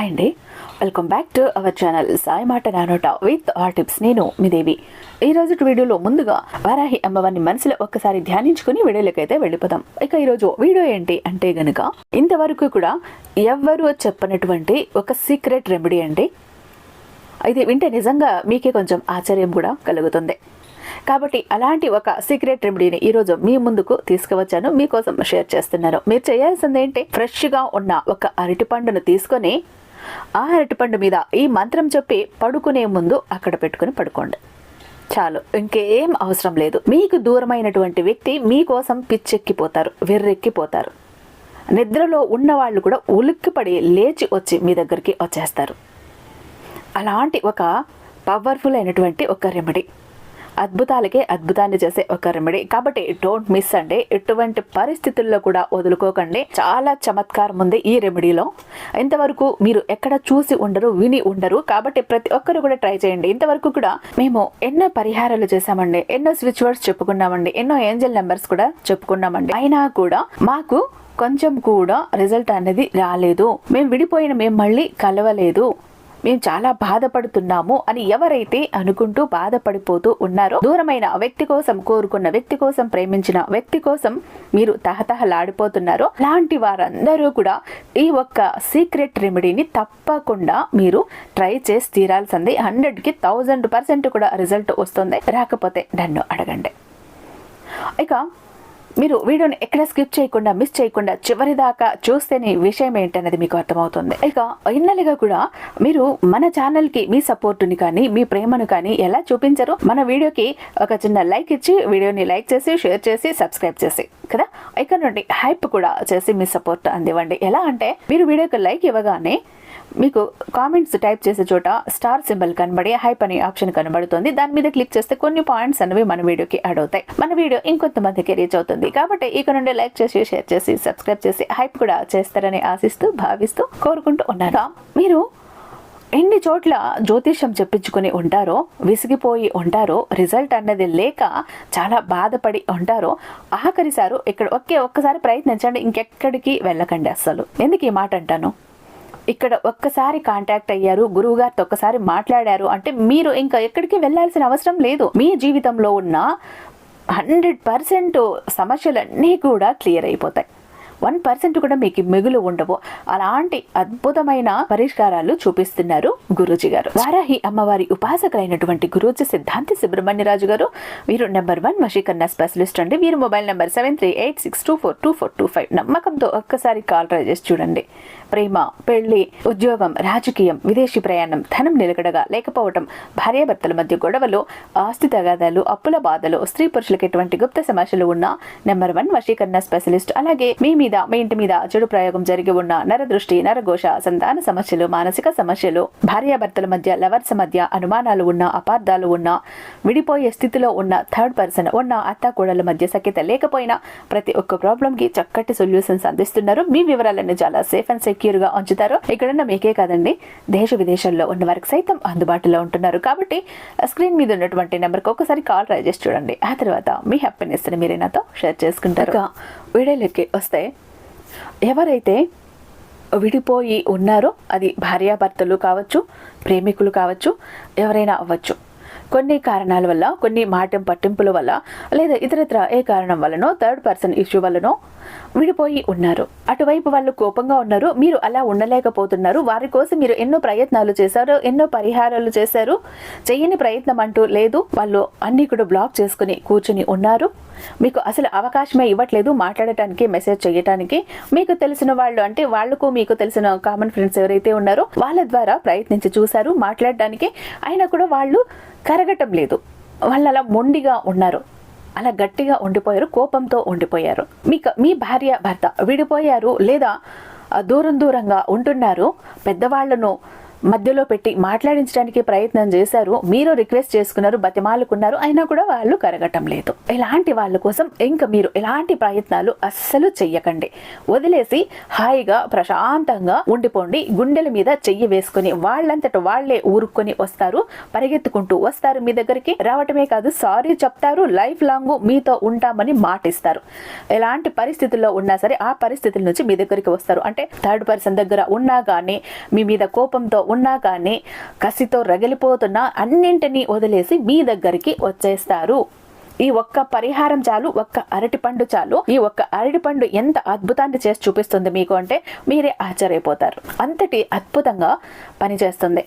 Hi అండి. Welcome back to our channel Sai మాట నానోట విత్ ఆర్ టిప్స్ నేను మీ దేవి. ఈ రోజు వీడియోలో ముందుగా వారాహి అమ్మవారిని మనసులో ఒక్కసారి ధ్యానించుకుని వీడియోలకైతే వెళ్ళిపోదాం. ఇక ఈరోజు వీడియో ఏంటి అంటే గనుక ఇంతవరకు కూడా ఎవ్వరూ చెప్పనటువంటి ఒక సీక్రెట్ రెమెడీ అండి. అయితే వింటే నిజంగా మీకే కొంచెం ఆశ్చర్యం కూడా కలుగుతుంది. కాబట్టి అలాంటి ఒక సీక్రెట్ రెమెడీని ఈరోజు మీ ముందుకు తీసుకువచ్చాను. మీకోసం షేర్ చేస్తున్నాను. మీరు చేయాల్సింది ఏంటి ఫ్రెష్గా ఉన్న ఒక అరటిపండును తీసుకొని ఆ అరటిపండు మీద ఈ మంత్రం చెప్పి పడుకునే ముందు అక్కడ పెట్టుకుని పడుకోండి. చాలు ఇంకేం అవసరం లేదు. మీకు దూరమైనటువంటి వ్యక్తి మీకోసం పిచ్చెక్కిపోతారు వెర్రెక్కిపోతారు. నిద్రలో ఉన్నవాళ్ళు కూడా ఉలిక్కిపడి లేచి వచ్చి మీ దగ్గరికి వచ్చేస్తారు. అలాంటి ఒక పవర్ఫుల్ అయినటువంటి ఒక రెమెడీ అద్భుతాలకే అద్భుతాన్ని చేసే ఒక రెమెడీ కాబట్టి డోంట్ మిస్ అండి. ఎటువంటి పరిస్థితుల్లో కూడా వదులుకోకండి. చాలా చమత్కారం ఉంది ఈ రెమెడీలో ఇంతవరకు మీరు ఎక్కడ చూసి ఉండరు విని ఉండరు. కాబట్టి ప్రతి ఒక్కరు కూడా ట్రై చేయండి. ఇంతవరకు కూడా మేము ఎన్నో పరిహారాలు చేశామండి. ఎన్నో స్విచ్ వర్డ్స్ చెప్పుకున్నామండి. ఎన్నో ఏంజల్ నెంబర్స్ కూడా చెప్పుకున్నామండి. అయినా కూడా మాకు కొంచెం కూడా రిజల్ట్ అనేది రాలేదు. మేము విడిపోయిన మేము మళ్ళీ కలవలేదు. మేము చాలా బాధపడుతున్నాము అని ఎవరైతే అనుకుంటూ బాధపడిపోతూ ఉన్నారో దూరమైన వ్యక్తి కోసం కోరుకున్న వ్యక్తి కోసం ప్రేమించిన వ్యక్తి కోసం మీరు తహతహలాడిపోతున్నారో లాంటి వారందరూ కూడా ఈ ఒక్క సీక్రెట్ రెమెడీని తప్పకుండా మీరు ట్రై చేసి తీరాల్సింది. హండ్రెడ్కి థౌజండ్ పర్సెంట్ కూడా రిజల్ట్ వస్తుంది. రాకపోతే నన్ను అడగండి. ఇక మీరు వీడియోని ఎక్కడ స్కిప్ చేయకుండా మిస్ చేయకుండా చివరి దాకా చూస్తేనే విషయం ఏంటనేది మీకు అర్థమవుతుంది. ఇక ఇన్నలుగా కూడా మీరు మన ఛానల్కి మీ సపోర్టుని కానీ మీ ప్రేమను కానీ ఎలా చూపించరు మన వీడియోకి ఒక చిన్న లైక్ ఇచ్చి వీడియోని లైక్ చేసి షేర్ చేసి సబ్స్క్రైబ్ చేసి కదా? ఇక్కడ నుండి హైప్ కూడా చేసి మీ సపోర్ట్ అందివ్వండి. ఎలా అంటే మీరు వీడియోకి లైక్ ఇవ్వగానే మీకు కామెంట్స్ టైప్ చేసే చోట స్టార్ సింబల్ కనబడి హైప్ అనే ఆప్షన్ కనబడుతుంది. దాని మీద క్లిక్ చేస్తే కొన్ని పాయింట్స్ అనేవి మన వీడియోకి యాడ్ అవుతాయి. మన వీడియో ఇంకొంతమందికి రీచ్ అవుతుంది. కాబట్టి ఇక నుండి లైక్ చేసి షేర్ చేసి సబ్స్క్రైబ్ చేసి హైప్ కూడా చేస్తారని ఆశిస్తూ భావిస్తూ కోరుకుంటూ ఉన్నారా మీరు ఎన్ని చోట్ల జ్యోతిష్యం చెప్పించుకుని ఉంటారో విసిగిపోయి ఉంటారో రిజల్ట్ అన్నది లేక చాలా బాధపడి ఉంటారో ఆఖరిసారు ఇక్కడ ఒకే ఒక్కసారి ప్రయత్నించండి. ఇంకెక్కడికి వెళ్ళకండి అస్సలు. ఎందుకు ఈ మాట అంటాను? ఇక్కడ ఒక్కసారి కాంటాక్ట్ అయ్యారు గురువు గారితో ఒక్కసారి మాట్లాడారు. అంటే మీరు ఇంకా ఎక్కడికి వెళ్ళాల్సిన అవసరం లేదు. మీ జీవితంలో ఉన్న హండ్రెడ్ పర్సెంట్ సమస్యలన్నీ కూడా క్లియర్ అయిపోతాయి. వన్ పర్సెంట్ కూడా మీకు మిగులు ఉండవు. అలాంటి అద్భుతమైన పరిష్కారాలు చూపిస్తున్నారు గురూజీ గారు. వారాహి అమ్మవారి ఉపాసకులైనటువంటి గురూజీ సిద్ధాంతి సుబ్రహ్మణ్యరాజు గారు వీరు నెంబర్ వన్ వశీకరణ స్పెషలిస్ట్ అండి. వీరు mobile number seven three eight six two four two four two five నమ్మకంతో ఒక్కసారి కాల్ ట్రై చేసి చూడండి. ప్రేమ పెళ్ళి ఉద్యోగం రాజకీయం విదేశీ ప్రయాణం ధనం నిలకడగా లేకపోవటం భార్యాభర్తల మధ్య గొడవలు ఆస్తి తగాదాలు అప్పుల బాధలు స్త్రీ పురుషులకు ఎటువంటి గుప్త సమస్యలు ఉన్న నెంబర్ వన్ వశీకరణ స్పెషలిస్ట్ అలాగే మీ మీద మీ ఇంటి మీద చెడు ప్రయోగం జరిగి ఉన్న నరదృష్టి నరఘోష సంతాన సమస్యలు మానసిక సమస్యలు భార్యాభర్తల మధ్య లవర్స్ మధ్య అనుమానాలు ఉన్న అపార్థాలు ఉన్న విడిపోయే స్థితిలో ఉన్న థర్డ్ పర్సన్ ఉన్న అత్త కూడల మధ్య సఖ్యత లేకపోయినా ప్రతి ఒక్క ప్రాబ్లం కి చక్కటి సొల్యూషన్స్ అందిస్తున్నారు మీ వివరాలన్నీ చాలా సేఫ్ అండ్ సెక్యూర్గా ఉంచుతారు. ఇక్కడున్న మీకే కాదండి దేశ విదేశాల్లో ఉన్న వారికి సైతం అందుబాటులో ఉంటున్నారు. కాబట్టి స్క్రీన్ మీద ఉన్నటువంటి నెంబర్కి ఒకసారి కాల్ ట్రై చేసి చూడండి. ఆ తర్వాత మీ హ్యాపీనెస్ని మీరే నాతో షేర్ చేసుకుంటారు. వీడియోలోకి వస్తే ఎవరైతే విడిపోయి ఉన్నారో అది భార్యాభర్తలు కావచ్చు ప్రేమికులు కావచ్చు ఎవరైనా అవ్వచ్చు. కొన్ని కారణాల వల్ల కొన్ని మాటం పట్టింపుల వల్ల లేదా ఇతరత్ర ఏ కారణం వల్లనో థర్డ్ పర్సన్ ఇష్యూ వల్లనో విడిపోయి ఉన్నారు. అటువైపు వాళ్ళు కోపంగా ఉన్నారు. మీరు అలా ఉండలేకపోతున్నారు. వారి కోసం మీరు ఎన్నో ప్రయత్నాలు చేశారు ఎన్నో పరిహారాలు చేశారు. చేయని ప్రయత్నం అంటూ లేదు. వాళ్ళు అన్ని కూడా బ్లాక్ చేసుకుని కూర్చుని ఉన్నారు. మీకు అసలు అవకాశమే ఇవ్వట్లేదు మాట్లాడటానికి మెసేజ్ చేయటానికి మీకు తెలిసిన వాళ్ళు అంటే వాళ్ళకు మీకు తెలిసిన కామన్ ఫ్రెండ్స్ ఎవరైతే ఉన్నారో వాళ్ళ ద్వారా ప్రయత్నించి చూశారు మాట్లాడడానికి అయినా కూడా వాళ్ళు కరగటం లేదు. వాళ్ళు అలా మొండిగా ఉన్నారు. అలా గట్టిగా ఉండిపోయారు కోపంతో ఉండిపోయారు. మీకు మీ భార్య భర్త విడిపోయారు లేదా దూరం దూరంగా ఉంటున్నారు పెద్దవాళ్ళను మధ్యలో పెట్టి మాట్లాడించడానికి ప్రయత్నం చేశారు. మీరు రిక్వెస్ట్ చేసుకున్నారు బతిమాలుకున్నారు అయినా కూడా వాళ్ళు కరగటం లేదు. ఇలాంటి వాళ్ళ కోసం ఇంకా మీరు ఎలాంటి ప్రయత్నాలు అస్సలు చెయ్యకండి. వదిలేసి హాయిగా ప్రశాంతంగా ఉండిపోండి. గుండెల మీద చెయ్యి వేసుకుని వాళ్ళంతట వాళ్ళే ఊరుకొని వస్తారు పరిగెత్తుకుంటూ వస్తారు. మీ దగ్గరికి రావటమే కాదు సారీ చెప్తారు లైఫ్ లాంగ్ మీతో ఉంటామని మాటిస్తారు. ఎలాంటి పరిస్థితుల్లో ఉన్నా సరే ఆ పరిస్థితుల నుంచి మీ దగ్గరికి వస్తారు. అంటే థర్డ్ పర్సన్ దగ్గర ఉన్నా కానీ మీ మీద కోపంతో ఉన్నా కానీ కసితో రగిలిపోతున్న అన్నింటినీ వదిలేసి మీ దగ్గరికి వచ్చేస్తారు. ఈ ఒక్క పరిహారం చాలు ఒక్క అరటిపండు చాలు. ఈ ఒక్క అరటిపండు ఎంత అద్భుతాన్ని చేసి చూపిస్తుంది మీకు అంటే మీరే ఆశ్చర్యపోతారు. అంతటి అద్భుతంగా పనిచేస్తుంది.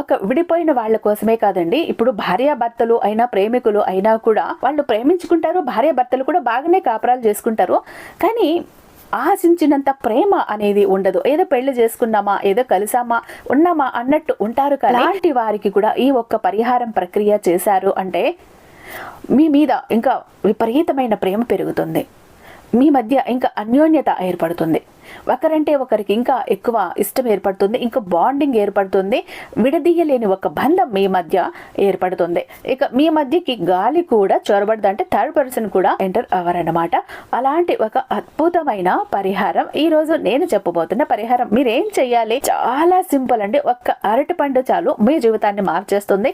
ఒక విడిపోయిన వాళ్ళ కోసమే కాదండి ఇప్పుడు భార్యాభర్తలు అయినా ప్రేమికులు అయినా కూడా వాళ్ళు ప్రేమించుకుంటారు భార్యాభర్తలు కూడా బాగానే కాపురాలు చేసుకుంటారు. కానీ ఆశించినంత ప్రేమ అనేది ఉండదు. ఏదో పెళ్ళి చేసుకున్నామా ఏదో కలిసామా ఉన్నామా అన్నట్టు ఉంటారు కదా అలాంటి వారికి కూడా ఈ ఒక్క పరిహారం ప్రక్రియ చేశారు అంటే మీ మీద ఇంకా విపరీతమైన ప్రేమ పెరుగుతుంది. మీ మధ్య ఇంకా అన్యోన్యత ఏర్పడుతుంది. ఒకరంటే ఒకరికి ఇంకా ఎక్కువ ఇష్టం ఏర్పడుతుంది ఇంకా బాండింగ్ ఏర్పడుతుంది విడదీయలేని ఒక బంధం మీ మధ్య ఏర్పడుతుంది. ఇక మీ మధ్యకి గాలి కూడా చొరబడదు అంటే థర్డ్ పర్సన్ కూడా ఎంటర్ అవ్వరన్నమాట. అలాంటి ఒక అద్భుతమైన పరిహారం ఈ రోజు నేను చెప్పబోతున్న పరిహారం. మీరేం చేయాలి చాలా సింపుల్ అండి. ఒక్క అరటి పండు చాలు మీ జీవితాన్ని మార్చేస్తుంది.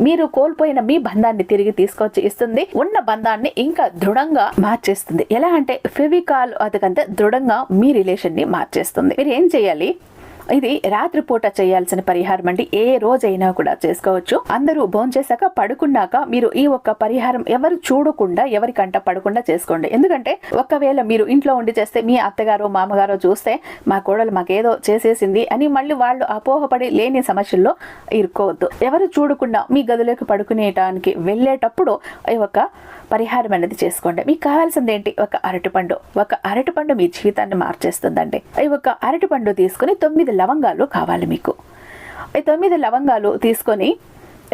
మీరు కోల్పోయిన మీ బంధాన్ని తిరిగి తీసుకొచ్చి ఇస్తుంది. ఉన్న బంధాన్ని ఇంకా దృఢంగా మార్చేస్తుంది. ఎలా అంటే ఫెవికాల్ అతకంటే దృఢంగా మీ రిలేషన్ని మార్చేస్తుంది. మీరు ఏం చేయాలి? ఇది రాత్రిపూట చేయాల్సిన పరిహారం అండి. ఏ రోజైనా కూడా చేసుకోవచ్చు. అందరూ భోంచేశాక పడుకున్నాక మీరు ఈ ఒక్క పరిహారం ఎవరు చూడకుండా ఎవరికంట పడకుండా చేసుకోండి. ఎందుకంటే ఒకవేళ మీరు ఇంట్లో ఉండి చేస్తే మీ అత్తగారు మామగారు చూస్తే మా కోడలు మాకేదో చేసేసింది అని మళ్ళీ వాళ్ళు అపోహపడి లేని సమస్యల్లో ఇరుక్కోవద్దు. ఎవరు చూడకుండా మీ గదిలోకి పడుకునేటానికి వెళ్ళేటప్పుడు ఈ ఒక పరిహారం అనేది చేసుకోండి. మీకు కావాల్సింది ఏంటి? ఒక అరటిపండు. ఒక అరటిపండు మీ జీవితాన్ని మార్చేస్తుందండి. ఈ ఒక అరటిపండు తీసుకుని తొమ్మిది లవంగాలు కావాలి మీకు. ఈ తొమ్మిది లవంగాలు తీసుకొని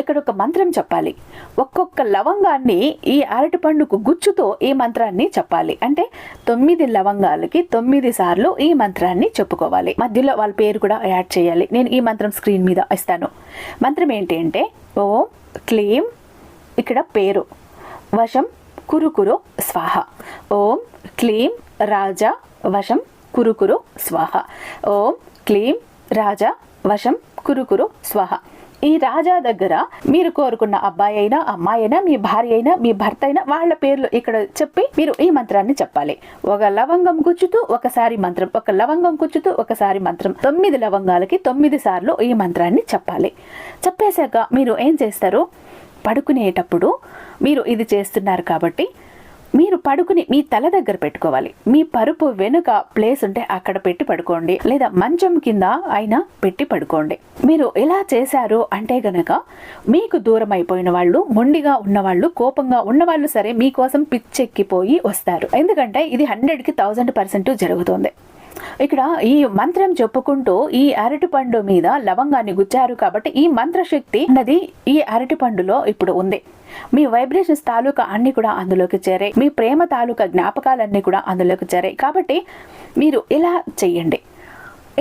ఇక్కడ ఒక మంత్రం చెప్పాలి. ఒక్కొక్క లవంగాన్ని ఈ అరటిపండుకు గుచ్చుతో ఈ మంత్రాన్ని చెప్పాలి. అంటే తొమ్మిది లవంగాలకి తొమ్మిది సార్లు ఈ మంత్రాన్ని చెప్పుకోవాలి. మధ్యలో వాళ్ళ పేరు కూడా యాడ్ చేయాలి. నేను ఈ మంత్రం స్క్రీన్ మీద ఇస్తాను. మంత్రం ఏంటి అంటే ఓం క్లీం ఇక్కడ పేరు. వశం కురుకురు స్వాహ. ఓం క్లీం రాజా వశం కురుకురు స్వాహ. ఓం క్లీం రాజా వశం కురుకురు స్వహ. ఈ రాజా దగ్గర మీరు కోరుకున్న అబ్బాయి అయినా అమ్మాయి అయినా మీ భార్య అయినా మీ భర్త అయినా వాళ్ళ పేర్లు ఇక్కడ చెప్పి మీరు ఈ మంత్రాన్ని చెప్పాలి. ఒక లవంగం గుచ్చుతూ ఒకసారి మంత్రం ఒక లవంగం గుచ్చుతూ ఒకసారి మంత్రం తొమ్మిది లవంగాలకి తొమ్మిది సార్లు ఈ మంత్రాన్ని చెప్పాలి. చెప్పేశాక మీరు ఏం చేస్తారు? పడుకునేటప్పుడు మీరు ఇది చేస్తున్నారు కాబట్టి మీరు పడుకుని మీ తల దగ్గర పెట్టుకోవాలి. మీ పరుపు వెనుక ప్లేస్ ఉంటే అక్కడ పెట్టి పడుకోండి. లేదా మంచం కింద అయినా పెట్టి పడుకోండి. మీరు ఎలా చేశారు అంటే గనక మీకు దూరం అయిపోయిన వాళ్ళు మొండిగా ఉన్నవాళ్ళు కోపంగా ఉన్నవాళ్ళు సరే మీకోసం పిచ్చెక్కిపోయి వస్తారు. ఎందుకంటే ఇది హండ్రెడ్కి థౌజండ్ పర్సెంట్ జరుగుతుంది. ఇక్కడ ఈ మంత్రం చెప్పుకుంటూ ఈ అరటి పండు మీద లవంగాన్ని గుచ్చారు కాబట్టి ఈ మంత్రశక్తి అన్నది ఈ అరటి పండులో ఇప్పుడు ఉంది. మీ వైబ్రేషన్స్ తాలూకా అన్ని కూడా అందులోకి చేరాయి మీ ప్రేమ తాలూకా జ్ఞాపకాలన్నీ కూడా అందులోకి చేరాయి కాబట్టి మీరు ఇలా చెయ్యండి.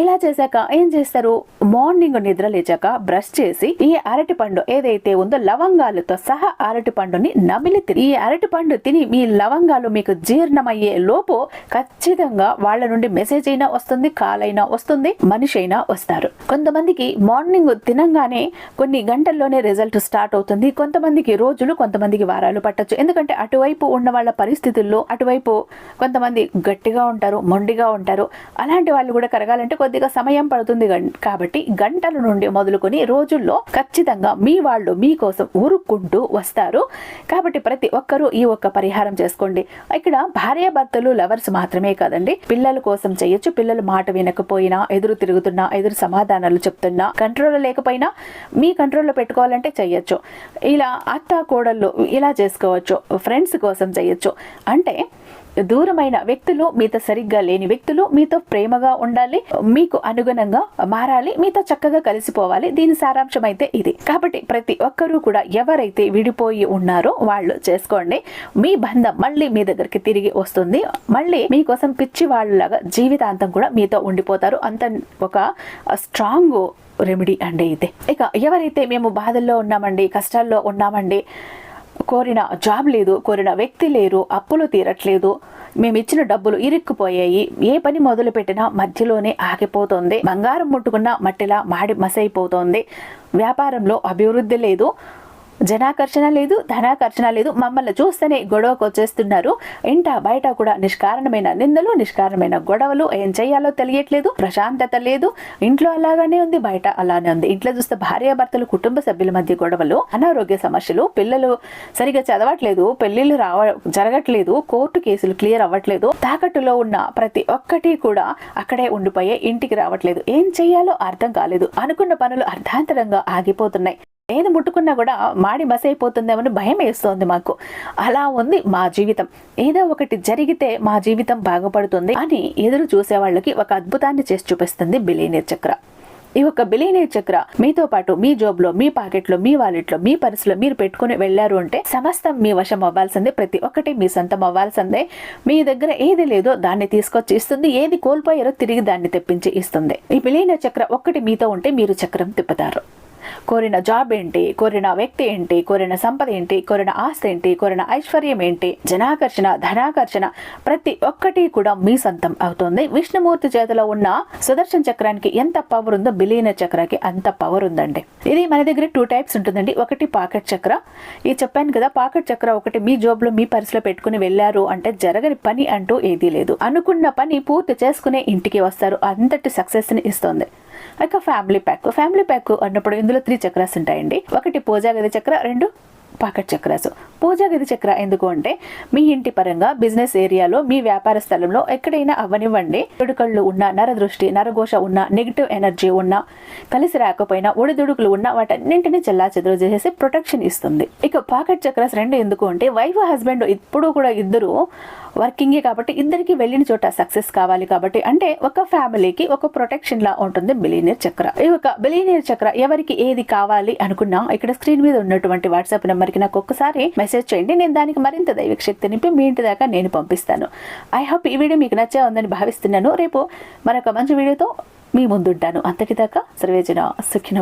ఇలా చేశాక ఏం చేస్తారు? మార్నింగ్ నిద్ర లేచాక బ్రష్ చేసి ఈ అరటి పండు ఏదైతే ఉందో లవంగాలతో సహా అరటి పండుని నమిలి తిని ఈ అరటి పండు తిని మీ లవంగాలు మీకు జీర్ణమయ్యే లోపు ఖచ్చితంగా వాళ్ళ నుండి మెసేజ్ అయినా వస్తుంది కాల్ అయినా వస్తుంది మనిషి అయినా వస్తారు. కొంతమందికి మార్నింగ్ తినంగానే కొన్ని గంటల్లోనే రిజల్ట్ స్టార్ట్ అవుతుంది. కొంతమందికి రోజులు కొంతమందికి వారాలు పట్టొచ్చు. ఎందుకంటే అటువైపు ఉన్న వాళ్ళ పరిస్థితుల్లో అటువైపు కొంతమంది గట్టిగా ఉంటారు మొండిగా ఉంటారు. అలాంటి వాళ్ళు కూడా కరగాలంటే కొద్దిగా సమయం పడుతుంది కాబట్టి గంటల నుండి మొదలుకొని రోజుల్లో ఖచ్చితంగా మీ వాళ్ళు మీకోసం ఉరుక్కుంటూ వస్తారు. కాబట్టి ప్రతి ఒక్కరూ ఈ ఒక్క పరిహారం చేసుకోండి. ఇక్కడ భార్యాభర్తలు లవర్స్ మాత్రమే కాదండి. పిల్లల కోసం చేయొచ్చు. పిల్లలు మాట వినకపోయినా ఎదురు తిరుగుతున్నా ఎదురు సమాధానాలు చెప్తున్నా కంట్రోల్ లేకపోయినా మీ కంట్రోల్లో పెట్టుకోవాలంటే చెయ్యొచ్చు ఇలా అత్త కోడళ్ళు ఇలా చేసుకోవచ్చు. ఫ్రెండ్స్ కోసం చేయొచ్చు. అంటే దూరమైన వ్యక్తులు మీతో సరిగ్గా లేని వ్యక్తులు మీతో ప్రేమగా ఉండాలి మీకు అనుగుణంగా మారాలి మీతో చక్కగా కలిసిపోవాలి. దీని సారాంశం అయితే ఇది. కాబట్టి ప్రతి ఒక్కరూ కూడా ఎవరైతే విడిపోయి ఉన్నారో వాళ్ళు చేసుకోండి. మీ బంధం మళ్ళీ మీ దగ్గరికి తిరిగి వస్తుంది. మళ్ళీ మీకోసం పిచ్చి వాళ్ళలాగా జీవితాంతం కూడా మీతో ఉండిపోతారు. అంత ఒక స్ట్రాంగ్ రెమెడీ అండి అయితే ఇక ఎవరైతే మేము బాధల్లో ఉన్నామండి కష్టాల్లో ఉన్నామండి కోరిన జాబ్ లేదు కోరిన వ్యక్తి లేరు అప్పులు తీరట్లేదు. మేము ఇచ్చిన డబ్బులు ఇరుక్కుపోయాయి. ఏ పని మొదలు పెట్టినా మధ్యలోనే ఆగిపోతుంది. బంగారం ముట్టుకున్న మట్టిలా మాడి మసైపోతోంది. వ్యాపారంలో అభివృద్ధి లేదు. జనాకర్షణ లేదు ధనాకర్షణ లేదు. మమ్మల్ని చూస్తేనే గొడవకు వచ్చేస్తున్నారు. ఇంట బయట కూడా నిష్కారణమైన నిందలు నిష్కారణమైన గొడవలు ఏం చేయాలో తెలియట్లేదు ప్రశాంతత లేదు. ఇంట్లో అలాగానే ఉంది బయట అలానే ఉంది. ఇంట్లో చూస్తే భార్యాభర్తలు కుటుంబ సభ్యుల మధ్య గొడవలు అనారోగ్య సమస్యలు పిల్లలు సరిగా చదవట్లేదు పెళ్ళిళ్ళు రావ జరగట్లేదు కోర్టు కేసులు క్లియర్ అవ్వట్లేదు. తాకట్టులో ఉన్న ప్రతి ఒక్కటి కూడా అక్కడే ఉండిపోయే ఇంటికి రావట్లేదు. ఏం చేయాలో అర్థం కాలేదు. అనుకున్న పనులు అర్ధాంతరంగా ఆగిపోతున్నాయి. ఏది ముట్టుకున్నా కూడా మాడి మసైపోతుందేమని భయం వేస్తోంది మాకు. అలా ఉంది మా జీవితం. ఏదో ఒకటి జరిగితే మా జీవితం బాగుపడుతుంది అని ఎదురు చూసే వాళ్ళకి ఒక అద్భుతాన్ని చేసి చూపిస్తుంది బిలీనీర్ చక్ర. ఈ ఒక బిలీనీర్ చక్ర మీతో పాటు మీ జోబ్లో మీ పాకెట్లో మీ వాలెట్లో మీ పర్సులో మీరు పెట్టుకుని వెళ్ళారు అంటే సమస్తం మీ వశం అవ్వాల్సిందే ప్రతి ఒక్కటి మీ సొంతం అవ్వాల్సిందే. మీ దగ్గర ఏది లేదో దాన్ని తీసుకొచ్చి ఇస్తుంది ఏది కోల్పోయారో తిరిగి దాన్ని తెప్పించి ఇస్తుంది. ఈ బిలీనీర్ చక్ర ఒక్కటి మీతో ఉంటే మీరు చక్రం తిప్పుతారు. కోరిన జాబ్ ఏంటి? కోరిన వ్యక్తి ఏంటి? కోరిన సంపద ఏంటి? కోరిన ఆస్తి ఏంటి? కోరిన ఐశ్వర్యం ఏంటి? జనాకర్షణ ధనాకర్షణ ప్రతి ఒక్కటి కూడా మీ సొంతం అవుతుంది. విష్ణుమూర్తి చేతిలో ఉన్న సుదర్శన చక్రానికి ఎంత పవర్ ఉందో బిలీన చక్రాకి అంత పవర్ ఉందండి. ఇది మన దగ్గర టూ టైప్స్ ఉంటుందండి. ఒకటి పాకెట్ చక్ర. ఈ చెప్పాను కదా పాకెట్ చక్ర ఒకటి మీ జాబ్లో మీ పర్సులో పెట్టుకుని వెళ్ళారు అంటే జరగని పని అంటూ ఏదీ లేదు. అనుకున్న పని పూర్తి చేసుకునే ఇంటికి వస్తారు. అంతటి సక్సెస్ని ఇస్తుంది. ఇక ఫ్యామిలీ ప్యాక్ ఫ్యామిలీ ప్యాక్ అన్నప్పుడు ఇందులో త్రీ చక్రాస్ ఉంటాయండి. ఒకటి పూజా గది చక్ర రెండు పాకెట్ చక్రాసు పూజా గది చక్ర ఎందుకు అంటే మీ ఇంటి పరంగా బిజినెస్ ఏరియాలో మీ వ్యాపార స్థలంలో ఎక్కడైనా అవ్వనివ్వండి దుడుకళ్ళు ఉన్న నరదృష్టి నరఘోష ఉన్న నెగిటివ్ ఎనర్జీ ఉన్న కలిసి రాకపోయినా ఒడిదుడుకులు ఉన్న వాటన్నింటిని చెల్లా చెదురు చేసేసి ప్రొటెక్షన్ ఇస్తుంది. ఇక పాకెట్ చక్రస్ రెండు ఎందుకు అంటే వైఫ్ హస్బెండ్ ఇప్పుడు కూడా ఇద్దరు వర్కింగే కాబట్టి ఇద్దరికి వెళ్ళిన చోట సక్సెస్ కావాలి కాబట్టి అంటే ఒక ఫ్యామిలీకి ఒక ప్రొటెక్షన్ లా ఉంటుంది బిలీనియర్ చక్ర. ఈ ఒక బిలీనియర్ చక్ర ఎవరికి ఏది కావాలి అనుకున్నా ఇక్కడ స్క్రీన్ మీద ఉన్నటువంటి వాట్సాప్ నెంబర్కి నాకు ఒక్కసారి మెసేజ్ చేయండి. నేను దానికి మరింత దైవిక శక్తి నింపి మీ ఇంటి దాకా నేను పంపిస్తాను. ఐ హోప్ ఈ వీడియో మీకు నచ్చే ఉందని భావిస్తున్నాను. రేపు మరొక మంచి వీడియోతో మీ ముందుంటాను. అంతటిదాకా సర్వేజన సుఖిన